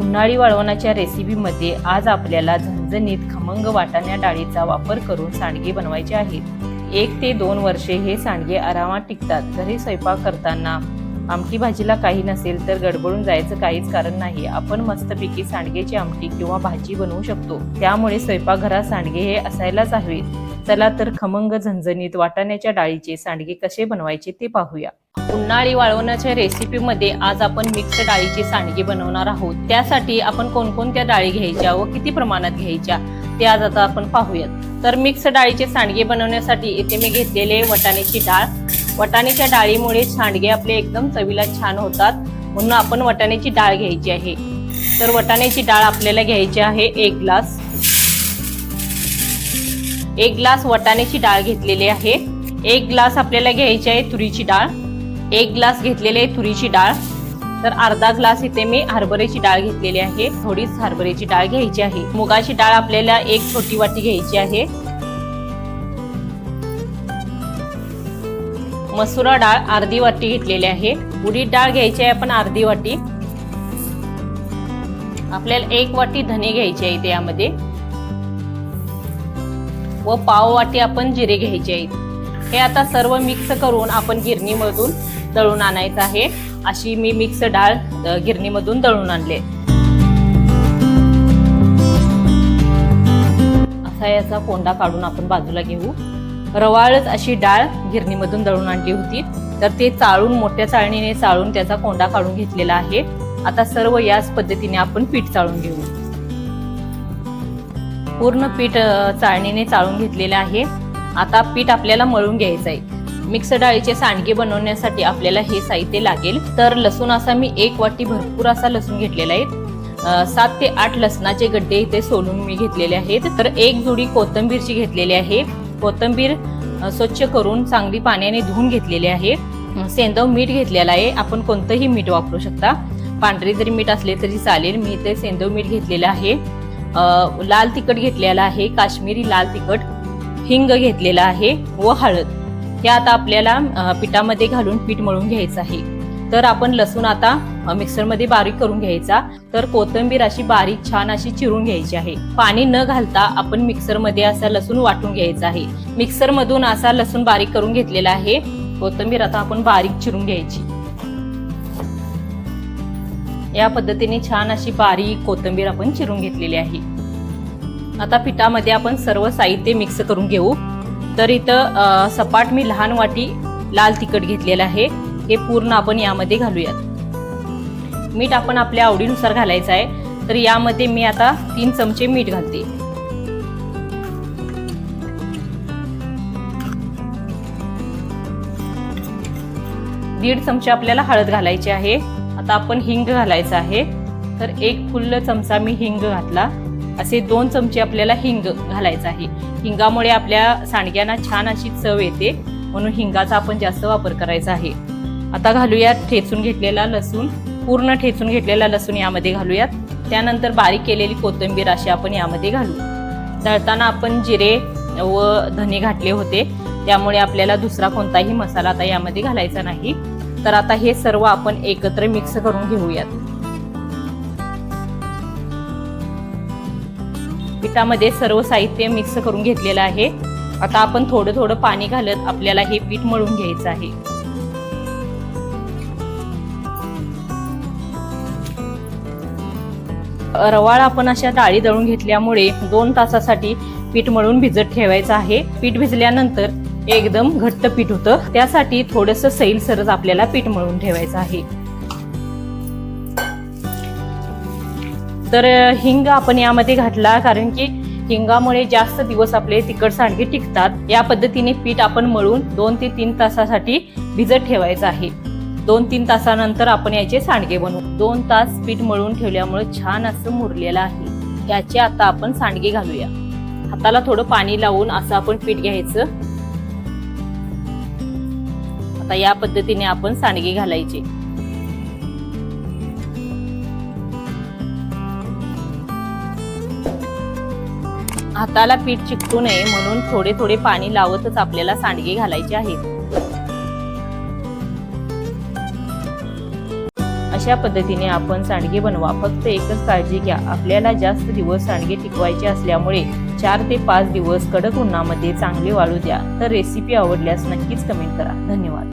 उन्हाळी वाळवणाच्या रेसिपीमध्ये आज आपल्याला झणझणीत खमंग वाटाण्या डाळीचा वापर करून सांडगे बनवायचे आहेत. एक ते दोन वर्षे हे सांडगे आरामात टिकतात घरी स्वयंपाक करताना आमटी भाजीला काही नसेल तर गडबडून जायचं काहीच कारण नाही. आपण मस्तपैकी सांडगेची आमटी किंवा भाजी बनवू शकतो. त्यामुळे स्वयंपाकघरात सांडगे हे असायलाच हवेत. चला तर खमंग झणझणीत वाटाण्याच्या डाळीचे सांडगे कसे बनवायचे ते पाहूया. उन्हाळी वाळवण्याच्या रेसिपीमध्ये आज आपण मिक्स डाळीचे सांडगे बनवणार आहोत. त्यासाठी आपण कोणकोणत्या डाळी घ्यायच्या व किती प्रमाणात घ्यायच्या ते आज आता आपण पाहूयात. तर मिक्स डाळीचे सांडगे बनवण्यासाठी इथे मी घेतलेले वटाण्याची डाळ. वटाण्याच्या डाळीमुळे सांडगे आपले एकदम चवीला छान होतात. म्हणून आपण वटाण्याची डाळ घ्यायची आहे. तर वटाण्याची डाळ आपल्याला घ्यायची आहे एक ग्लास. एक ग्लास वटाण्याची डाळ घेतलेली आहे. एक ग्लास आपल्याला घ्यायची आहे तुरीची डाळ. एक ग्लास घेतलेली आहे तुरीची डाळ. तर अर्धा ग्लास इथे मी हरभऱ्याची डाळ घेतलेली आहे. थोडीच हरभऱ्याची डाळ घ्यायची आहे. मुगाची डाळ आपल्याला एक छोटी वाटी घ्यायची आहे. मसुरा डाळ अर्धी वाटी घेतलेली आहे. उडीद डाळ घ्यायची आहे आपण अर्धी वाटी. आपल्याला एक वाटी धने घ्यायची आहे यामध्ये. व पाव वाटी आपण जिरे घ्यायचे आहेत. हे आता सर्व मिक्स करून आपण गिरणीमधून दळून आणायचं आहे. अशी मी मिक्स डाळ गिरणीमधून दळून आणले असा याचा कोंडा काढून आपण बाजूला घेऊ. रवाळच अशी डाळ गिरणीमधून दळून आणली होती. तर ते चाळून मोठ्या चाळणीने चाळून त्याचा कोंडा काढून घेतलेला आहे. आता सर्व याच पद्धतीने आपण पीठ चाळून घेऊ. पूर्ण पीठ चाळणीने चाळून घेतलेलं आहे. आता पीठ आपल्याला मळून घ्यायचं आहे मिक्स डाळीचे सांडगे बनवण्यासाठी आपल्याला हे साहित्य लागेल. तर लसूण असा मी एक वाटी भरपूर असा लसूण घेतलेला आहे. सात ते आठ लसणाचे गड्डे इथे सोलून मी घेतलेले आहेत. तर एक जुडी कोथंबीरची घेतलेली आहे. कोथंबीर स्वच्छ करून चांगली पाण्याने धुवून घेतलेली आहे. सेंदव मीठ घेतलेलं आहे. आपण कोणतंही मीठ वापरू शकता. पांढरे जरी मीठ असले तरी चालेल. मी इथे सेंदव मीठ घेतलेलं आहे. लाल तिखट घेतलेला आहे काश्मीरी लाल तिखट हिंग घेतलेला आहे व हळद. हे आता आपल्याला पिठामध्ये घालून पीठ मळून घ्यायचं आहे. तर आपण लसूण आता मिक्सरमध्ये बारीक करून घ्यायचा. तर कोथिंबीर अशी बारीक छान अशी चिरून घ्यायची आहे. पाणी न घालता आपण मिक्सरमध्ये असा लसूण वाटून घ्यायचा आहे. मिक्सरमधून असा लसूण बारीक करून घेतलेला आहे. कोथिंबीर आता आपण बारीक चिरून घ्यायची. या पद्धतीने छान अशी बारीक कोथिंबीर आपण चिरून घेतलेली आहे. आता पिठामध्ये आपण सर्व साहित्य मिक्स करून घेऊ. तर इथं सपाट मी लहान वाटी लाल तिखट घेतलेलं आहे. हे पूर्ण आपण यामध्ये घालूयात. मीठ आपण आपल्या आवडीनुसार घालायचं आहे. तर यामध्ये मी आता तीन चमचे मीठ घालते. दीड चमचे आपल्याला हळद घालायची आहे. आता आपण हिंग घालायचं आहे. तर एक फुल्ल चमचा मी हिंग घातला. असे दोन चमचे आपल्याला हिंग घालायचं आहे. हिंगामुळे आपल्या सांडग्यांना छान अशी चव येते. म्हणून हिंगाचा आपण जास्त वापर करायचा आहे. आता घालूयात ठेचून घेतलेला लसूण. पूर्ण ठेचून घेतलेला लसूण यामध्ये घालूयात. त्यानंतर बारीक केलेली कोथिंबीर अशी आपण यामध्ये घालू. दळताना आपण जिरे व धने घातले होते. त्यामुळे आपल्याला दुसरा कोणताही मसाला आता यामध्ये घालायचा नाही. तर आता हे सर्व आपण एकत्र मिक्स करून घेऊयात. पिठामध्ये सर्व साहित्य मिक्स करून घेतलेलं आहे. आता आपण थोडं थोडं पाणी घालत आपल्याला हे पीठ मळून घ्यायचं आहे. रवाळ आपण अशा डाळी दळून घेतल्यामुळे दोन तासासाठी पीठ मळून भिजत ठेवायचं आहे. पीठ भिजल्यानंतर एकदम घट्ट पीठ होतं. त्यासाठी थोडस सैलसरच आपल्याला पीठ मळून ठेवायचं आहे. तर हिंग आपण यामध्ये घातला कारण की हिंगामुळे जास्त दिवस आपले तिखट सांडगे टिकतात. या पद्धतीने पीठ आपण मळून दोन ते तीन तासासाठी भिजत ठेवायचं आहे. दोन तीन तासानंतर आपण याचे सांडगे बनवू. दोन तास पीठ मळून ठेवल्यामुळे छान असं मुरलेलं आहे. याचे आता आपण सांडगे घालूया. हाताला थोडं पाणी लावून असं आपण पीठ घ्यायचं. आता या पद्धतीने आपण सांडगे घालायचे. हाताला पीठ चिकटू नये म्हणून थोडे थोडे पाणी लावतच आपल्याला सांडगे घालायचे आहेत. अशा पद्धतीने आपण सांडगे बनवा. फक्त एकच काळजी घ्या. आपल्याला जास्त दिवस सांडगे टिकवायचे असल्यामुळे चार ते पाच दिवस कडक उन्हामध्ये चांगले वाळू द्या. तर रेसिपी आवडल्यास नक्कीच कमेंट करा. धन्यवाद.